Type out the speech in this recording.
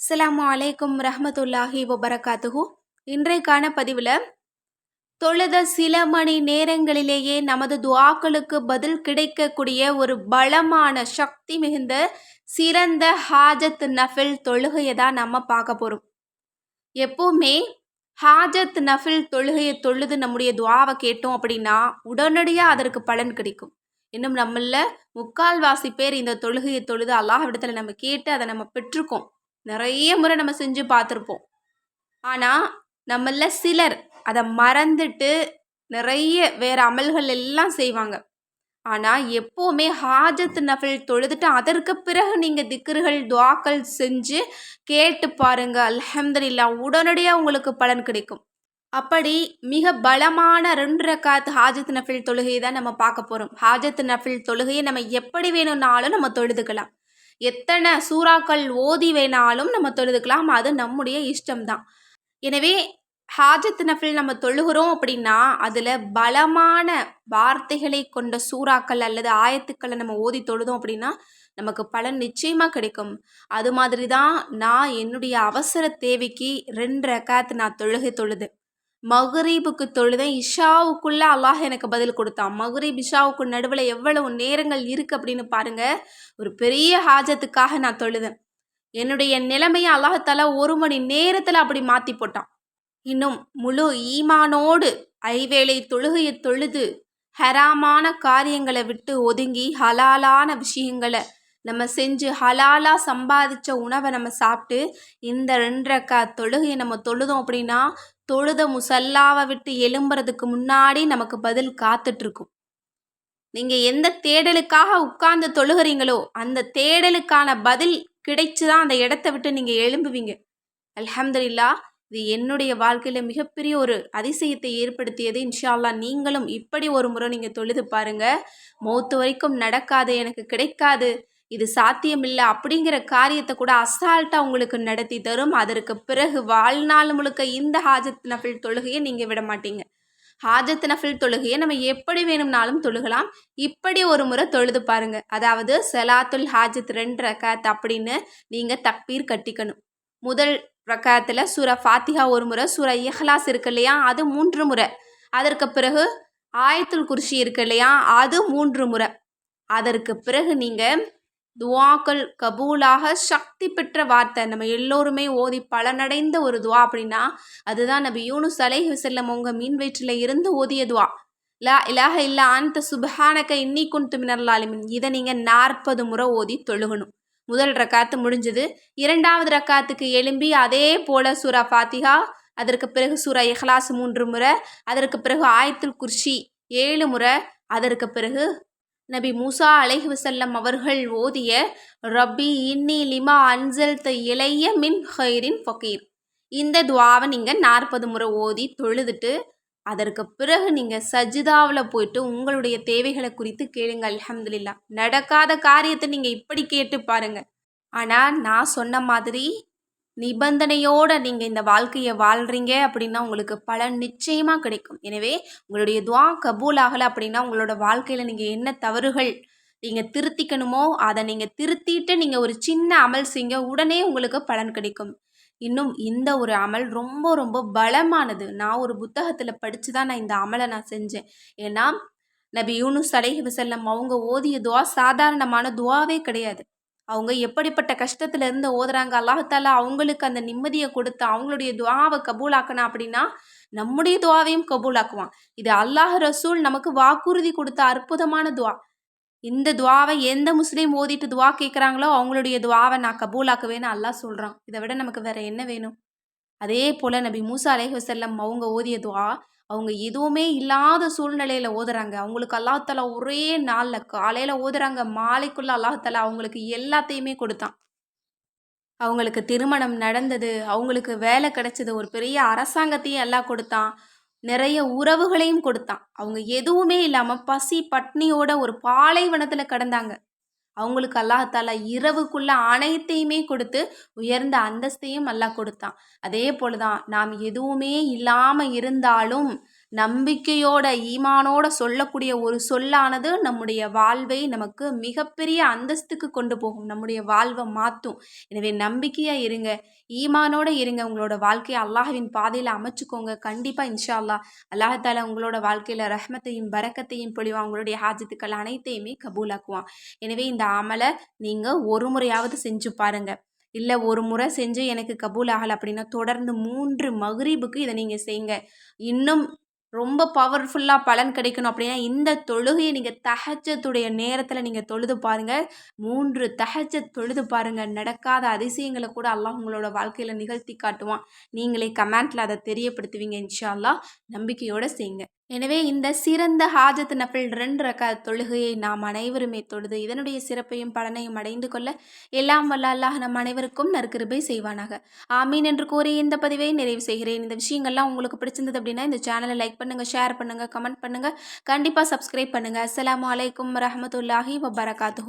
அஸ்லாம் அலைக்கும் ரஹமத்துல்லாஹி வபரகாத்துஹு. இன்றைக்கான பதிவில் தொழுத சில மணி நேரங்களிலேயே நமது துவாக்களுக்கு பதில் கிடைக்கக்கூடிய ஒரு பலமான சக்தி மிகுந்த சிறந்த ஹாஜத் நஃபில் தொழுகையை தான் நம்ம பார்க்க போகிறோம் எப்போவுமே ஹாஜத் நஃபில் தொழுகையை தொழுது நம்முடைய துவாவை கேட்டோம் அப்படின்னா உடனடியாக அதற்கு பலன் கிடைக்கும். இன்னும் நம்மள முக்கால்வாசி பேர் இந்த தொழுகையை தொழுது அல்லாஹ் இடத்துல நம்ம கேட்டு அதை நம்ம பெற்றுக்கோம். நிறைய முறை நம்ம செஞ்சு பார்த்துருப்போம். ஆனால் நம்மள சிலர் அதை மறந்துட்டு நிறைய வேறு அமல்கள் எல்லாம் செய்வாங்க. ஆனால் எப்போவுமே ஹாஜத் நஃபில் தொழுதுட்டு அதற்கு பிறகு நீங்கள் திக்ருகள் துவாக்கள் செஞ்சு கேட்டு பாருங்க. அல்ஹம்துலில்லா உடனடியாக உங்களுக்கு பலன் கிடைக்கும். அப்படி மிக பலமான ரெண்டு ரக்காத் ஹாஜத் நஃபில் தொழுகையை தான் நம்ம பார்க்க போகிறோம் ஹாஜத் நஃபில் தொழுகையை நம்ம எப்படி வேணும்னாலும் நம்ம தொழுதுக்கலாம். எத்தனை சூறாக்கள் ஓதி வேணாலும் நம்ம தொழுதுக்கலாம். அது நம்முடைய இஷ்டம்தான். எனவே ஹாஜத் நஃபில் நம்ம தொழுகிறோம் அப்படின்னா அதில் பலமான வார்த்தைகளை கொண்ட சூறாக்கள் அல்லது ஆயத்துக்களை நம்ம ஓதி தொழுதோம் அப்படின்னா நமக்கு பலன் நிச்சயமாக கிடைக்கும். அது மாதிரி தான் நான் என்னுடைய அவசர தேவைக்கு ரெண்டு ரக்காத்து நான் தொழுகை தொழுது மகுரீபுக்கு தொழுதேன் இஷாவுக்குள்ளே அல்லாஹ் எனக்கு பதில் கொடுத்தான். மகுரீப் இஷாவுக்கு நடுவில் எவ்வளவு நேரங்கள் இருக்குது அப்படின்னு பாருங்கள் ஒரு பெரிய ஹாஜத்துக்காக நான் தொழுதேன். என்னுடைய நிலைமையை அல்லாஹத்தால ஒரு மணி நேரத்தில் அப்படி மாற்றி போட்டான். இன்னும் முழு ஈமானோடு ஐவேளை தொழுகையை தொழுது ஹராமான காரியங்களை விட்டு ஒதுங்கி ஹலாலான விஷயங்களை நம்ம செஞ்சு ஹலாலாக சம்பாதிச்ச உணவை நம்ம சாப்பிட்டு இந்த ரெண்டரைக்கா தொழுகையை நம்ம தொழுதோம் அப்படின்னா தொழுத முசல்லாவை விட்டு எழும்புறதுக்கு முன்னாடி நமக்கு பதில் காத்துட்ருக்கும். நீங்கள் எந்த தேடலுக்காக உட்கார்ந்து தொழுகிறீங்களோ அந்த தேடலுக்கான பதில் கிடைச்சி தான் அந்த இடத்த விட்டு நீங்கள் எழும்புவீங்க. அல்ஹம்துலில்லா இது என்னுடைய வாழ்க்கையில் மிகப்பெரிய ஒரு அதிசயத்தை ஏற்படுத்தியது. இன்ஷால்லா நீங்களும் இப்படி ஒரு முறை நீங்கள் தொழுது பாருங்கள் மௌத்து வரைக்கும் நடக்காது எனக்கு கிடைக்காது. இது சாத்தியமில்லை அப்படிங்கிற காரியத்தை கூட அசால்ட்டாக உங்களுக்கு நடத்தி தரும். அதற்கு பிறகு வாழ்நாள் முழுக்க இந்த ஹாஜத் நஃபில் தொழுகையை நீங்கள் விட மாட்டீங்க. ஹாஜத் நஃபில் தொழுகையை நம்ம எப்படி வேணும்னாலும் தொழுகலாம். இப்படி ஒரு முறை தொழுது பாருங்க. அதாவது செலாத்துல் ஹாஜத் ரெண்டு ரக்காத் அப்படின்னு நீங்கள் தக்பீர் கட்டிக்கணும். முதல் ரக்காத்தில் சூர ஃபாத்திஹா ஒரு முறை சூர இஹ்லாஸ் இருக்கு இல்லையா அது மூன்று முறை. அதற்கு பிறகு ஆயத்துல் குர்ஷி இருக்கு இல்லையா அது மூன்று முறை. அதற்கு பிறகு நீங்கள் துவாக்கள் கபூலாக சக்தி பெற்ற வார்த்தை. நம்ம எல்லோருமே ஓதி பலனடைந்த ஒரு துவா அப்படின்னா அதுதான் நபி யூனுஸ் அலைஹி செல்லம் உங்க மீன் வயிற்றில் இருந்து ஓதிய துவா. லா இலாக இல்லா அந்த சுபஹானக்க இன்னி குண்டு மினர்லாலிமின் இதை நீங்கள் நாற்பது முறை ஓதி தொழுகணும். முதல் ரக்காத்து முடிஞ்சது. இரண்டாவது ரக்காத்துக்கு எழும்பி அதே போல சூரா ஃபாத்திகா அதற்கு பிறகு சூரா இஹ்லாஸ் மூன்று முறை அதற்கு பிறகு ஆயத்துல் குர்ஷி ஏழு முறை அதற்கு பிறகு நபி மூசா அலைஹி வசல்லம் அவர்கள் ஓதிய ரப்பி இன்னி லிமா அன்சல் த இளைய மின் ஹைரின் ஃபக்கீர் இந்த துவாவை நீங்கள் நாற்பது முறை ஓதி தொழுதுட்டு அதற்கு பிறகு நீங்கள் சஜிதாவில் போயிட்டு உங்களுடைய தேவைகளை குறித்து கேளுங்க அலமதுல்லா நடக்காத காரியத்தை நீங்கள் இப்படி கேட்டு பாருங்கள் ஆனால் நான் சொன்ன மாதிரி நிபந்தனையோடு நீங்கள் இந்த வாழ்க்கையை வாழ்கிறீங்க அப்படின்னா உங்களுக்கு பலன் நிச்சயமாக கிடைக்கும். எனவே உங்களுடைய துவா கபூல் ஆகலை அப்படின்னா உங்களோட வாழ்க்கையில் நீங்கள் என்ன தவறுகள் நீங்கள் திருத்திக்கணுமோ அதை நீங்கள் திருத்திட்டு நீங்கள் ஒரு சின்ன அமல் செய்ங்க உடனே உங்களுக்கு பலன் கிடைக்கும். இன்னும் இந்த ஒரு அமல் ரொம்ப ரொம்ப பலமானது. நான் ஒரு புத்தகத்தில் படித்து தான் நான் இந்த அமலை நான் செஞ்சேன். ஏன்னா நபி யூனுஸ் அலைஹி வசல்லம் அவங்க ஓதிய துவா சாதாரணமான துவாவே கிடையாது. அவங்க எப்படிப்பட்ட கஷ்டத்துல இருந்து ஓதுறாங்க? அல்லாஹால அவங்களுக்கு அந்த நிம்மதியை கொடுத்து அவங்களுடைய துவாவை கபூலாக்கணும் அப்படின்னா நம்முடைய துவாவையும் கபூலாக்குவான். இது அல்லாஹ் ரசூல் நமக்கு வாக்குறுதி கொடுத்த அற்புதமான துவா. இந்த துவாவை எந்த முஸ்லீம் ஓதிட்டு துவா கேட்குறாங்களோ அவங்களுடைய துவாவை நான் கபூலாக்குவேன்னு அல்லாஹ் சொல்கிறான் இதை விட நமக்கு வேற என்ன வேணும்? அதே போல் நபி மூசா அலேஹ் வசல்லம் அவங்க ஓதிய துவா அவங்க எதுவுமே இல்லாத சூழ்நிலையில் ஓதுறாங்க. அவங்களுக்கு அல்லாஹால ஒரே நாளில் காலையில் ஓதுறாங்க மாலைக்குள்ளே அல்லாஹால அவங்களுக்கு எல்லாத்தையுமே கொடுத்தான். அவங்களுக்கு திருமணம் நடந்தது அவங்களுக்கு வேலை கிடைச்சது ஒரு பெரிய அரசாங்கத்தையும் எல்லாம் கொடுத்தான். நிறைய உறவுகளையும் கொடுத்தான். அவங்க எதுவுமே இல்லாமல் பசி பட்னியோட ஒரு பாலைவனத்தில் கடந்தாங்க. அவங்களுக்கு அல்லாஹால இரவுக்குள்ள அனைத்தையுமே கொடுத்து உயர்ந்த அந்தஸ்தையும் அல்லாஹ் கொடுத்தான். அதே போல் தான் நாம் எதுவுமே இல்லாமல் இருந்தாலும் நம்பிக்கையோட ஈமானோட சொல்லக்கூடிய ஒரு சொல்லானது நம்முடைய வாழ்வை நமக்கு மிகப்பெரிய அந்தஸ்துக்கு கொண்டு போகும். நம்முடைய வாழ்வை மாற்றும். எனவே நம்பிக்கையாக இருங்க. ஈமானோட இருங்க. உங்களோட வாழ்க்கையை அல்லாஹ்வின் பாதையில் அமைச்சுக்கோங்க. கண்டிப்பாக இன்ஷா அல்லாஹ் அல்லாஹால உங்களோட வாழ்க்கையில் ரஹ்மத்தையும் பரக்கத்தையும் பொழிவான் உங்களுடைய ஹாஜத்துக்கள் அனைத்தையுமே கபூலாக்குவான். எனவே இந்த அமலை நீங்கள் ஒரு முறையாவது செஞ்சு பாருங்கள் இல்லை ஒரு முறை செஞ்சு எனக்கு கபூல் ஆகலை அப்படின்னா தொடர்ந்து மூன்று மகரீபுக்கு இதை நீங்கள் செய்யுங்க இன்னும் ரொம்ப பவர்ஃபுல்லாக பலன் கிடைக்கணும் அப்படின்னா இந்த தொழுகையை நீங்கள் தகச்சத்துடைய நேரத்தில் நீங்கள் தொழுது பாருங்கள் மூன்று தகச்ச தொழுது பாருங்கள் நடக்காத அதிசயங்களை கூட அல்லாஹ் உங்களோட வாழ்க்கையில் நிகழ்த்தி காட்டுவான். நீங்களே கமெண்ட்டில் அதை தெரியப்படுத்துவீங்க இன்ஷா அல்லாஹ் நம்பிக்கையோடு செய்யுங்க எனவே இந்த சிறந்த ஹாஜத் நஃபில் ரெண்டு ரக தொழுகையை நாம் அனைவருமே தொழுது இதனுடைய சிறப்பையும் பலனையும் அடைந்து கொள்ள எல்லாம் வல்ல அல்லாஹ் நம் அனைவருக்கும் நற்கிருபை செய்வானாக. ஆமீன் என்று கூறி இந்த பதிவை நிறைவு செய்கிறேன். இந்த விஷயங்கள்லாம் உங்களுக்கு பிடிச்சிருந்தது அப்படின்னா இந்த சேனலை லைக் பண்ணுங்கள் ஷேர் பண்ணுங்கள் கமெண்ட் பண்ணுங்கள் கண்டிப்பாக சப்ஸ்கிரைப் பண்ணுங்கள் அஸ்லாம் வலைக்கம் வரமத்துல்லாஹி வபரகாத்து